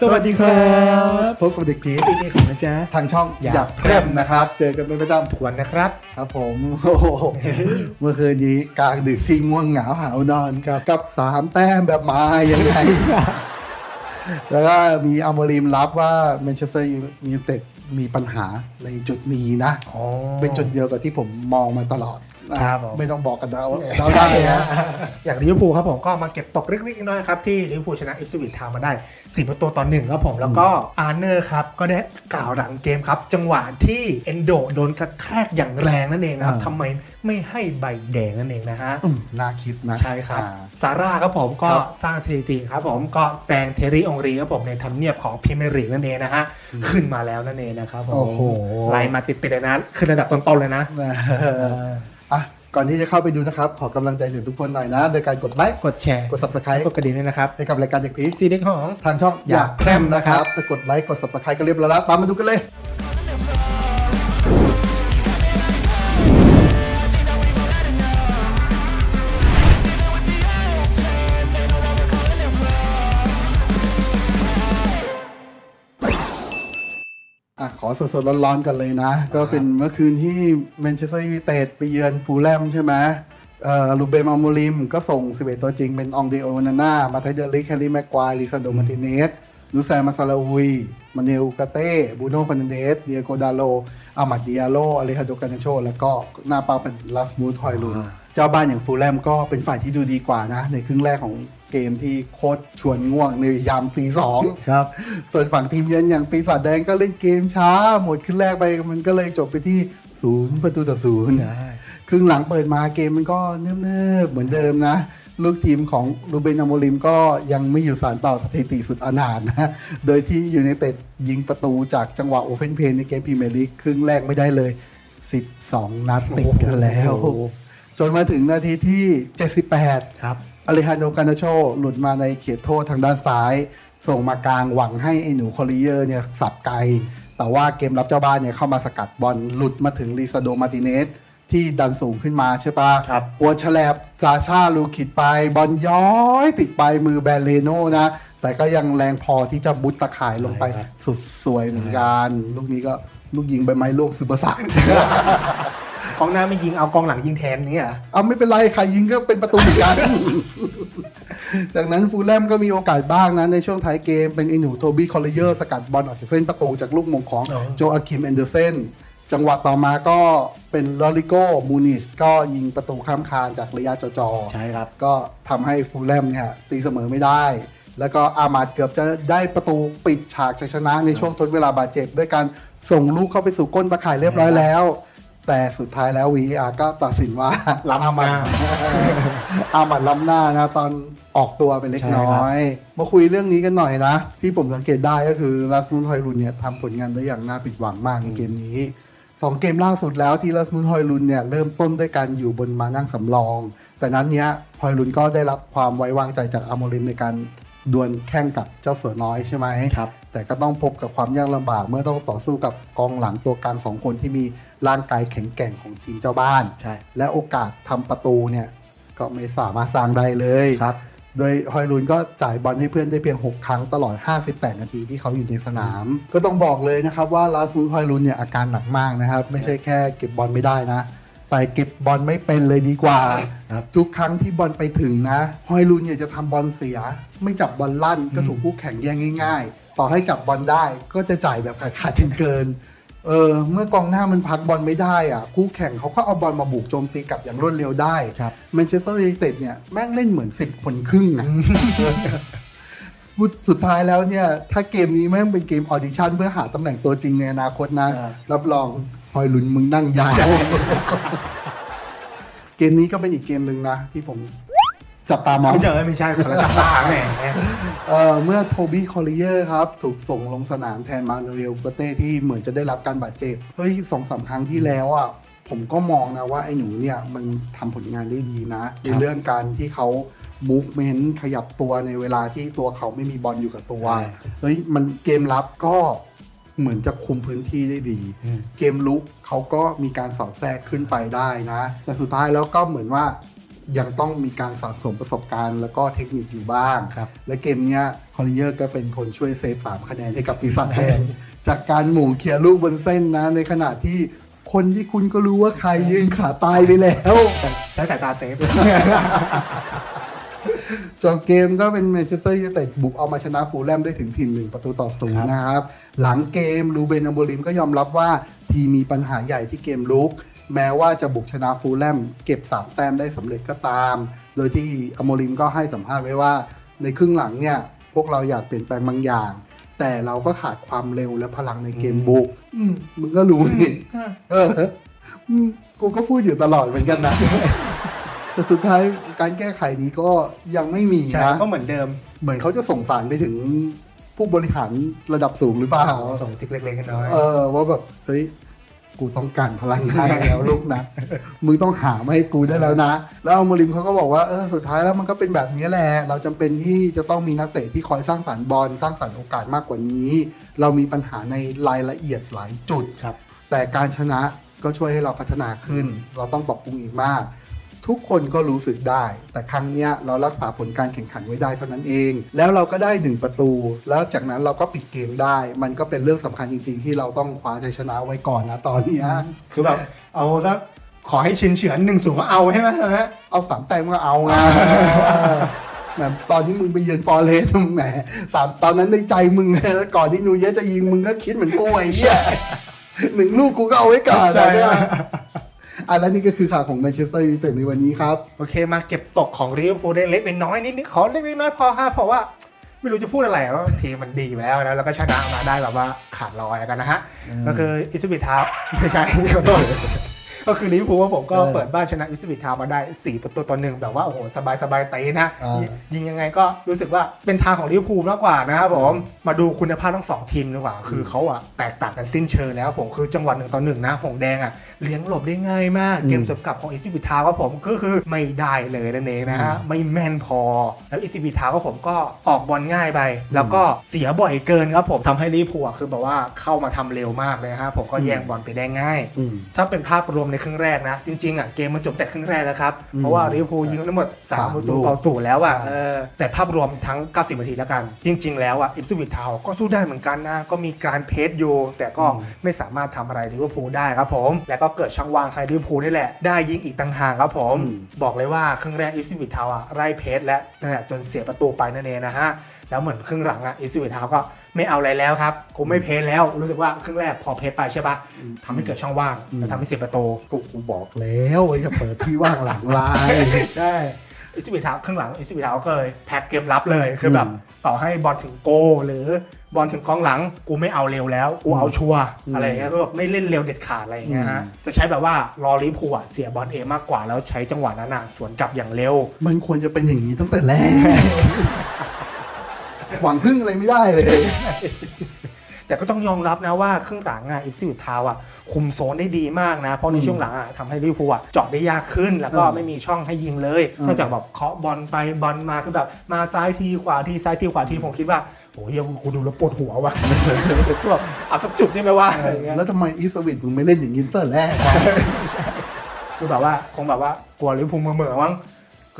สวัสดีครับพบกับเด็กผีซีนี่ของนะจ๊ะ ทางช่องอยากอยากแพร่มนะครับ เจอกันเป็นประจทวนนะครับำครับผมโอ้โหเมื่อคืนนี้กลางดึกที่ง่วงเหงาหาวนอน ครับ กับสามแต้มแบบมายังไง แล้วก็มีอัลมอริมรับว่าแมนเชสเตอร์ยูไนเต็ดมีปัญหาในจุดนี้นะ อ๋อเป็นจุดเดียวกับที่ผมมองมาตลอดนะ ครับผม ไม่ต้องบอกกันแล้วเราเราได้ได้นะนะ อย่างลิเวอร์พูลครับผมก็มาเก็บตกเล็กๆน้อยๆครับที่ลิเวอร์พูลชนะอิฟสวิตทามาได้ 4 ประตูต่อหนึ่งครับผมแล้วก็อาร์เนอร์ครับก็ได้กล่าวหลังเกมครับ จังหวะที่เอนโดโดนกระแทกอย่างแรงนั่นเองนะครับอ่า ทำไมไม่ให้ใบแดงนั่นเองนะฮะ อืมน่าคิดนะใช่ครับอ่า ซาร่าครับผมก็ครับ สร้างสถิติครับผมก็แซงเทอรี่องรีครับผมในทำเนียบของพรีเมียร์ลีกนั่นเองนะฮะ ขึ้นมาแล้วนั่นเองนะครับผมโอ้โหไล่มาติดๆเลยนะ ขึ้นระดับต้นๆเลยนะอะ ก่อนที่จะเข้าไปดูนะครับ ขอกำลังใจถึงทุกคนหน่อยนะ โดยการกดไลค์ กดแชร์ กด subscribe กดกระดิ่งด้วยนะครับ ให้กับรายการเด็กผีซีเด็กของ ทางช่องอยากกอายแพแพร่ร่มมนะนะคครัรับบถ้ากดไลค์ กด subscribe ก็เรียบร้อยแล้ว ตามมาดูกันเลย ขอสดๆร้อนๆกันเลยนะ ก็เป็นเมื่อคืนที่แมนเชสเตอร์ยูไนเต็ดไปเยือนฟูลแลมใช่ไหมเอ่อลูเบมอัลมูริมก็ส่ง 11 ตัวจริงเป็นองเดโอนาน่ามาไทเดอริกแฮร์รี่แม็กควายลิซานโดมาร์ติเนสลูแซนมาซาลาอุยมาเนลกาเต้บูโน่ฟ r นเดสเดียโกดาโลอามาดิอาโลอเลฮาโดกานาโช แล้วก็หน้าเป้าเป็นลาสมูทฮอยลุนอ่าเจ้าบ้านอย่างฟูลแลมก็เป็นฝ่ายที่ดูดีกว่านะ ในครึ่งแรกของ เกมที่โค้ชชวนง่วงในยามตีสองครับ ส่วนฝั่งทีมเยือนอย่างปีศาจแดงก็เล่นเกมช้า หมดครึ่งแรกไปมันก็เลยจบไปที่ศูนย์ประตูต่อศูนย์ได้ครึ่งหลังเปิดมาเกมมันก็เนิบๆเหมือนเดิมนะ ลูกทีมของรูเบนอโมริมก็ยังไม่อยู่สารต่อสถิติสุดอนาถนะ โดยที่ยูไนเต็ดยิงประตูจากจังหวะโอเ n นเพนในเกมพรีเมียร์ลีกครึ่งแรกไม่ได้เลย 12 นัดติดกันแล้วโอ้โหจนมาถึงนาทีที่ 78 ครับ อเลฮันโดกานาโชหลุดมาในเขตโทษทางด้านซ้าย ส่งมากลางหวังให้ไอ้หนูคอลิเยอร์เนี่ยสับไกล แต่ว่าเกมรับเจ้าบ้านเนี่ยเข้ามาสกัดบอลหลุดมาถึงลิซาโดมาร์ติเนสที่ดันสูงขึ้นมาใช่ปะครับหัวฉลบซาชาลูคิดไป บอลย้อยติดไปมือแบรเลโน่นะ แต่ก็ยังแรงพอที่จะบุตตะข่ายลงไปใช่ครับ สุดสวยเหมือนกัน ลูกนี้ก็ลูกยิงใบไม้ลูกซูเปอร์สั กกองหน้าไม่ยิงเอากองหลังยิงแทนนี่อะเอาไม่เป็นไรใครยิงก็เป็นประตูเหมือนกัน จากนั้นฟูลแลมก็มีโอกาสบ้างนะ ในช่วงท้ายเกมเป็นไอหนูโทบี้คอลเลเยอร์สกัดบอลออกจากเส้นประตูจากลูกมงของอ๋อโจอาคิมแอนเดอร์เซนจังหวะต่อมาก็เป็นลอริโกมูนิชก็ยิงประตูข้ามคานจากระยะจอๆใช่ครับ ก็ทำให้ฟูลแลมเนี่ยตีเสมอไม่ได้ แล้วก็อามาดเกือบจะได้ประตูปิดฉากชัยชนะในช่วงทดเวลาบาดเจ็บ ด้วยการส่งลูกเข้าไปสู่ก้นตะข่ายเรียบร้อยแล้ว แต่สุดท้ายแล้ว VR ก็ตัดสินว่าล้ำหน้า อามัดล้ำหน้านะตอนออกตัวไปเล็กใช่น้ครัอบยมาคุยเรื่องนี้กันหน่อยนะที่ผมสังเกตได้ก็คือลาสมุนฮอยลุนเนี่ยทำผลงานได้อย่างน่าผิดหวังมากในเกมนี้สองเกมล่าสุดแล้วที่ลาสมุนฮอยลุนเนี่ยเริ่มต้นด้วยการอยู่บนมานั่งสำรอง แต่นั้นเนี้ยฮอยลุนก็ได้รับความไว้วางใจจากอาโมริมในการดวลแข่งกับเจ้าเสือน้อยใช่ไหมครับ แต่ก็ต้องพบกับความยากลำบากเมื่อต้องต่อสู้กับกองหลังตัวกลางสองคนที่มีร่างกายแข็งแกร่งของทีมเจ้าบ้าน ใช่ และโอกาสทำประตูเนี่ยก็ไม่สามารถสร้างได้เลย ครับ โดยฮอยลุนก็จ่ายบอลให้เพื่อนได้เพียง 6 ครั้งตลอด 58 นาทีที่เขาอยู่ในสนาม ก็ต้องบอกเลยนะครับว่าลาสมูนฮอยลุนเนี่ยอาการหนักมากนะครับ ไม่ใช่แค่เก็บบอลไม่ได้นะ แต่เก็บบอลไม่เป็นเลยดีกว่าครับทุกครั้งที่บอลไปถึงนะฮอยลุนเนี่ยจะทำบอลเสีย ไม่จับบอลลั่นก็ถูกคู่แข่งแย่งง่าย ๆ ต่อให้จับบอลได้ก็จะจ่ายแบบขาดขาดเกินๆเออเมื่อกองหน้ามันพักบอลไม่ได้อะคู่แข่งเขาก็เอาบอลมาบุกโจมตีกลับอย่างรวดเร็วได้ครับแมนเชสเตอร์ยูไนเต็ดเนี่ยแม่งเล่นเหมือน10คนครึ่งนะพูดสุดท้ายแล้วเนี่ย ถ้าเกมนี้แม่งเป็นเกมออดิชั่นเพื่อหาตำแหน่งตัวจริงในอนาคตนะอ่ารับรอง ฮอยลุนมึงนั่งยาว เกมนี้ก็เป็นอีกเกมหนึ่งนะ ที่ผมจับตามอง ไม่เจอไม่ใช่คนละจับตาแหมเอ่อเมื่อโทบี้คอลเลเยอร์ครับ ถูกส่งลงสนามแทนมานูเอลโกเต้ที่เหมือนจะได้รับการบาดเจ็บ เฮ้ยสองสามครั้งที่แล้วอะผมก็มองนะว่าไอ้หนูเนี่ย มันทำผลงานได้ดีนะ ในเรื่องการที่เขา movement ขยับตัวในเวลาที่ตัวเขาไม่มีบอลอยู่กับตัวใช่เฮ้ยมันเกมรับก็ เหมือนจะคุมพื้นที่ได้ดีอืมเกมลุกเขาก็มีการสอดแทรกขึ้นไปได้นะ แต่สุดท้ายแล้วก็เหมือนว่ายังต้องมีการสะสมประสบการณ์แล้วก็เทคนิคอยู่บ้างครับและเกมเนี้ยคอลเลเยอร์ก็เป็นคนช่วยเซฟสามคะแนนให้กับปีศาจแดงจากการหม่งเคลียร์ลูกบนเส้นนะ ในขณะที่คนที่คุณก็รู้ว่าใครยืนขาตายไปแล้วแต่ใช้สายตาเซฟ จบเกมก็เป็นแมนเชสเตอร์ยูไนเต็ดบุกเอามาชนะฟูลแลมได้ถึงทีมหนึ่งประตูต่อศูนครัย์บนะครับ หลังเกมลูเบนอัมโบลิมก็ยอมรับว่าทีมมีปัญหาใหญ่ที่เกมลุก แม้ว่าจะบุกชนะฟูลแลมเก็บ 3 แต้มได้สำเร็จก็ตาม โดยที่อัมโบลิมก็ให้สัมภาษณ์ไว้ว่า ในครึ่งหลังเนี่ยพวกเราอยากเปลี่ยนแปลงบางอย่าง แต่เราก็ขาดความเร็วและพลังในเกมบุกอืมมึงก็รู้นี่เอออืมกูก็พูดอยู่ตลอดเหมือนกันนะ แต่สุดท้ายการแก้ไขนี้ก็ยังไม่มีใช่นะก็เหมือนเดิมเหมือนเขาจะส่งสารไปถึงผู้บริหารระดับสูงหรือเปล่าส่งซิกเล็กๆน้อยเออว่าแบบเฮ้ยกูต้องการพลังงานแล้วลูกนะ มึงต้องหามาให้กูได้แล้วนะ แล้วอัลโมริมเขาก็บอกว่าเออสุดท้ายแล้วมันก็เป็นแบบนี้แหละ เราจำเป็นที่จะต้องมีนักเตะที่คอยสร้างสรรค์บอลสร้างสรรค์โอกาสมากกว่านี้ เรามีปัญหาในรายละเอียดหลายจุดๆครับ แต่การชนะก็ช่วยให้เราพัฒนาขึ้น เราต้องปรับปรุงอีกมาก ทุกคนก็รู้สึกได้ แต่ครั้งเนี้ยเรารักษาผลการแข่งขันไว้ได้เท่านั้นเอง แล้วเราก็ได้หนึ่งประตู แล้วจากนั้นเราก็ปิดเกมได้ มันก็เป็นเรื่องสำคัญจริง ๆ ที่เราต้องคว้าชัยชนะไว้ก่อนนะตอนเนี้ยคือแบบเอาสักขอให้ชินเฉือนหนึ่งสูงก็เอาใช่ไหมใช่ไหมเอาสามแต้มก็เอาไงแหมตอนที่มึงไปเยือนฟอร์เรสต์มึงแหมสามตอนนั้นในใจมึงก่อนที่นูเยสจะยิงมึงก็คิดเหมือนกูไอ้เหี้ยหนึ่งลูกกูก็เอาไว้ก่อนใช่นะ อะและนี่ก็คือข่าวของแมนเชสเตอร์ยูไนเต็ดในวันนี้ครับ โอเคมาเก็บตกของลิเวอร์พูลได้เล็กน้อยนิดนึงขอเล็กน้อยพอฮะเพราะว่าไม่รู้จะพูดอะไรว่าทีมมันดีอยู่แล้วนะแล้วก็ชนะมาได้แบบว่าขาดลอยกันนะฮะอืมก็คืออิสบิทาวไม่ใช่ขอโทษ ก็คือลิเวอร์พูลว่าผมก็เออเปิดบ้านชนะอิสบิทาวมาได้ 4 ประตูต่อหนึ่งแบบว่าโอ้โหสบายสบายๆเตะนะอ่ายิยิงยังไงก็รู้สึกว่าเป็นทางของลิเวอร์พูลมากกว่านะครับผมมาดูคุณภาพทั้งสองทีมดีกว่า คือเขาอะแตกต่างกันสิ้นเชิงแล้วผมคือจังหวะหนึ่งต่อหนึ่งนะหงแดงอะเลี้ยงหลบได้ง่ายมากอืมเกมสกับของอิสบิทาวครับผมก็คือไม่ได้เลยนั่นเองนะฮะไม่แม่นพอ แล้วอิสบิทาวก็ผมก็ออกบอลง่ายไป แล้วก็เสียบ่อยเกินครับผมทำให้ลิเวอร์พูลอะคือแบบว่าเข้ามาทำเร็วมากเลยฮะผมก็แย่งบอลไปได้ง่ายอืมถ้าเป็นภาพรวมในครึ่งแรกนะ จริงๆอะเกมมันจบแต่ครึ่งแรกแล้วครับอืมเพราะว่าลิเวอร์พูลยิงทั้งหมดสาม3ประตูลูกต่อศูนย์แล้วอะใช่เออแต่ภาพรวมทั้ง 90 นาทีแล้วกัน จริง ๆ แล้วอะอิปสวิททาวก็สู้ได้เหมือนกันนะ ก็มีการเพจอยู่ แต่ก็ไม่สามารถทำอะไรลิเวอร์พูลได้ครับผม แล้วก็เกิดช่องว่างให้ลิเวอร์พูลนี่แหละ ได้ยิงอีกต่างหากครับผม บอกเลยว่าครึ่งแรกอิปสวิททาวอะไล่เพจและนั่นแหละจนเสียประตูไปนั่นเองนะฮะแล้วเหมือนครึ่งหลังอะอิปสวิททาวก็ ไม่เอาอะไรแล้วครับกูไม่เพจแล้วรู้สึกว่าครึ่งแรกพอเพจไปใช่ปะทำให้เกิดช่องว่างแล้วทำให้เสียประตูกูกูบอกแล้วว่าจะเปิดที่ว่างหลังลายได้อิสบิทาวครึ่งหลังอิสบิทาวก็เลยแพ็กเกมรับเลยคือแบบอืมต่อให้บอลถึงโก หรือบอลถึงกองหลัง กูไม่เอาเร็วแล้ว กูเอาชัวร์อืมอะไรอย่างเงี้ยก็แบบไม่เล่นเร็วเด็ดขาดอะไรอย่างเงี้ยฮะอืมจะใช้แบบว่ารอลิเวอร์พูลอะเสียบอลเองมากกว่าแล้วใช้จังหวะนั้นอะสวนกลับอย่างเร็ว มันควรจะเป็นอย่างนี้ตั้งแต่แรก หวังพึ่งอะไรไม่ได้เลย แต่ก็ต้องยอมรับนะว่าครึ่งหลังอะอิฟซิลทาวอะคุมโซนได้ดีมากนะ เพราะในช่วงหลังอะทำให้ลิเวอร์พูลอะเจาะได้ยากขึ้น แล้วก็อืมไม่มีช่องให้ยิงเลยอืมนอกจากแบบเคาะบอลไปบอลมาคือแบบมาซ้ายทีขวาทีซ้ายทีขวาทีผมคิดว่าโอ้ยยังกูดูแล้วปวดหัวว่ะก็แบบเอาสักจุดได้ไหมว่าอะไรอย่างเงี้ยแล้วทำไมอีสวิตมึงไม่เล่นอย่างนี้ตั้งแต่แรกวะคือแบบว่าคงแบบว่ากลัวลิเวอร์พูลเหม่อๆมั้ง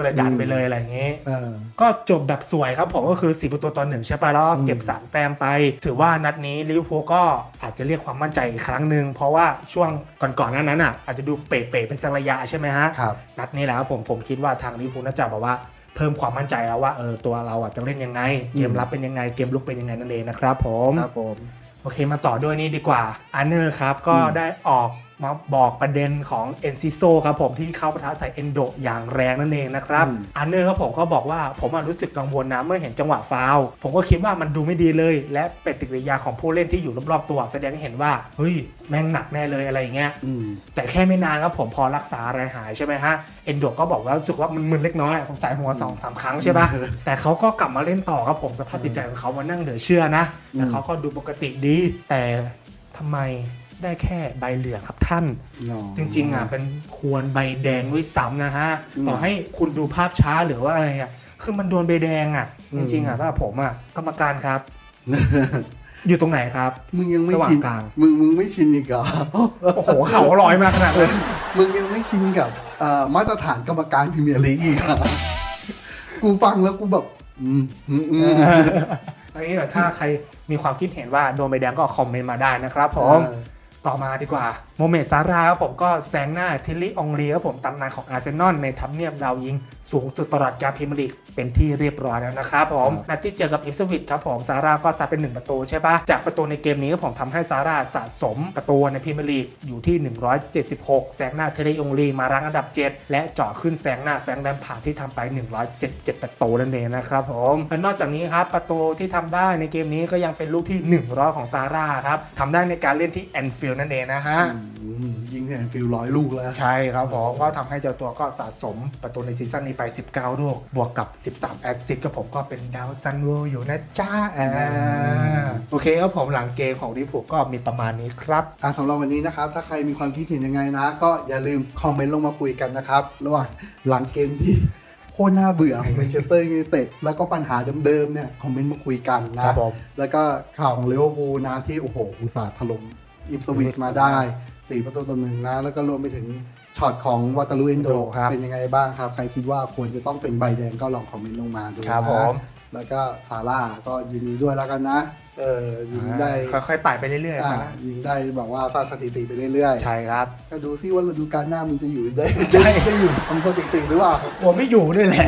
ก็เลยดันไปเลยอะไรอย่างเงี้ยเออก็จบแบบสวยครับผมก็คือ4ประตูต่อหนึ่งใช่ปะแล้วก็เก็บ3แต้มไป ถือว่านัดนี้ลิเวอร์พูลก็อาจจะเรียกความมั่นใจอีกครั้งหนึ่งเพราะว่าช่วงก่อนๆหนั้นนั้นอะอาจจะดูเป๋ๆเป็นสักระยะใช่ไหมฮะครับนัดนี้แหละครับผมผมคิดว่าทางลิเวอร์พูลน่าจะแบบว่าเพิ่มความมั่นใจแล้วว่าเออตัวเราอะจะเล่นยังไง เกมรับเป็นยังไงเกมลุกเป็นยังไงนั่นเองนะครับผมครับผมโอเคมาต่อด้วยนี่ดีกว่าอาร์เนอร์ครับก็ได้ออก มาบอกประเด็นของเอนซิโซครับผมที่เข้าประทะใส่เอนโดอย่างแรงนั่นเองนะครับอืมอาร์เนอร์ครับผมก็บอกว่าผมอะรู้สึกกังวลนะเมื่อเห็นจังหวะฟาวล์ผมก็คิดว่ามันดูไม่ดีเลย และปฏิกิริยาของผู้เล่นที่อยู่รอบๆตัว แสดงให้เห็นว่าเฮ้ยแม่งหนักแน่เลยอะไรอย่างเงี้ยอืมแต่แค่ไม่นานครับผมพอรักษาอะไรหายใช่ไหมฮะเอนโดก็บอกว่ารู้สึกว่ามันมึนเล็กน้อยผมสายหัวสองสามครั้งใช่ปะอืมแต่เขาก็กลับมาเล่นต่อครับผมสภาพจิตใจของเขามันนั่งเหลือเชื่อนะแต่เขาก็ดูปกติดี แต่ทำไม ได้แค่ใบเหลืองครับท่านอ๋อจริงๆอะเป็นควรใบแดงด้วยซ้ำนะฮะอืมต่อให้คุณดูภาพช้าหรือว่าอะไรอะคือมันโดนใบแดงอะอืจมริงๆอะถ้าผมอะกรรมการครับ อยู่ตรงไหนครับ มึงยังไม่ระหว่างชินกลางมึงมึงไม่ชินอีกเหรอโอ้โหเขาลอยมาขนาดนั้นมึงยังไม่ชินกับเอ่อมาตรฐานกรรมการพรีเมียร์ลีกอีกอะกูฟังแล้วกูแบบอืมอืมอืมอันนี้เดี๋ยวถ้าใครมีความคิดเห็นว่าโดนใบแดงก็คอมเมนต์มาได้นะครับผมเออ ต่อมาดีกว่า โมเมซาร่าครับผมก็แซงหน้าทิลลี่องรีครับผมตำนานของอาร์เซนอลในทำเนียบดาวยิง สูงสุดตลอดการพรีเมียร์ลีกเป็นที่เรียบร้อยแล้วนะครับผมนัดที่เจอกับอิฟสวิตครับผมซาร่าก็ซัดเป็น 1 ประตูใช่ปะจากประตูในเกมนี้ครับผมทำให้ซาร่าสะสมประตูในพรีเมียร์ลีกอยู่ที่ 176 แซงหน้าทิลลี่องรีมารั้งอันดับ 7 และเจาะขึ้นแซงหน้าแฟรงค์แลมพาที่ทำไป 177 ประตูนั่นเองนะครับผมและนอกจากนี้ครับประตูที่ทำได้ในเกมนี้ก็ยังเป็นลูกที่ 100 ของซาร่าครับทำได้ในการเล่นที่แอนฟิลด์นั่นเองนะฮะยิงแทนฟิลร้อยลูกแล้ว ใช่ครับผมก็ทำให้เจ้าตัวก็สะสมประตูในซีซั่นนี้ไป 19 ลูก บวกกับ 13 แอสซิสต์กับผมก็เป็นดาวซันเวลอยู่นะจ้าอ่าโอเคครับผมหลังเกมของลิเวอร์พูลก็มีประมาณนี้ครับอะสำหรับวันนี้นะครับ ถ้าใครมีความคิดเห็นยังไงนะ ก็อย่าลืมคอมเมนต์ลงมาคุยกันนะครับระหว่างหลังเกมที่โคตรน่าเบื่อของแมนเชสเตอร์ยูไนเต็ดแล้วก็ปัญหาเดิมๆเนี่ยคอมเมนต์มาคุยกันนะครับผมแล้วก็ข่าวของลิเวอร์พูลนะที่โอ้โหอุตสาห์ถล่มอิปสวิตมาได้ สี่ประตูต่อหนึ่งนะ แล้วก็รวมไปถึงช็อตของวาตาลูเอนโดครับเป็นยังไงบ้างครับ ใครคิดว่าควรจะต้องเป็นใบแดงก็ลองคอมเมนต์ลงมาดูครับนะผมแล้วก็ซาร่าก็ยินดีด้วยแล้วกันนะ เออยิงได้ค่อยๆไต่ไปเรื่อยๆอ่าซะนะยิงได้แบบว่าสร้างสถิติไปเรื่อยใช่ครับ ๆก็ดูซิว่าฤดูกาลหน้ามึงจะอยู่ได้ใช่ จะอยู่ทำสถิติหรือเปล่า ผมไม่อยู่ด้วยแหละ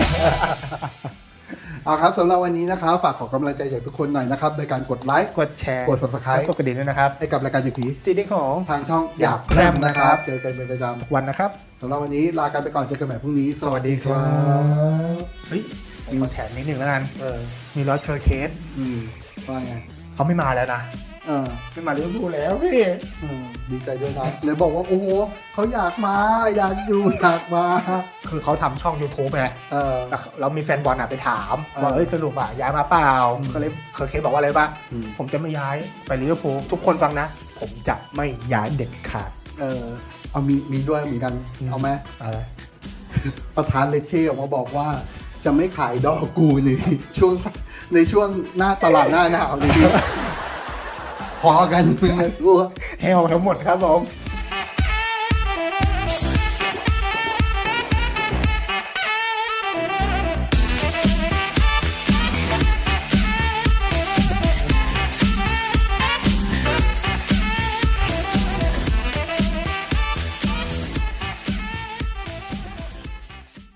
เอาครับสำหรับวันนี้นะครับฝากขอกำลังใจจากทุกคนหน่อยนะครับโดยการกดไลค์ กดแชร์กด subscribe และกดกระดิ่งด้วยนะครับให้กับรายการจุดผีซีดีของทางช่องอยากแพร่มนะครับ เจอกันเป็นประจวันนะครับำสำหรับวันนี้ลากันไปก่อนเจอกันใหม่พรุ่งนี้สวัสดีครับเฮ้ยผมขอแถมนิดหนึ่งแล้วกัน เออมีลอสเคอร์เคสอืมว่าไงเขาไม่มาแล้วนะ เออไม่มาลิเวอร์พูลแล้วพี่อืมดีใจด้วยนะเลยบอกว่าโอ้โหเขาอยากมาอยากอยู่อยากมา คือเขาทำช่อง YouTube ไงเออ แล้วเรามีแฟนบอลอะไปถามเออว่าเอ้ยสรุปอะย้ายมาเปล่าอืมก็เลยเคอร์เคสบอกว่าอะไรปะอืม ผมจะไม่ย้ายไปลิเวอร์พูลทุกคนฟังนะ ผมจะไม่ย้ายเด็ดขาดเออเอามีมีด้วยเหมือนกันอืมเอาไหมอะไรประธานเลเช่ออกมาบอกว่า จะไม่ขายดอกกูในช่วงในช่วงหน้าตลาดหน้าหนาวนี้ พอกันมึงนะกู เฮลทั้งหมดครับผม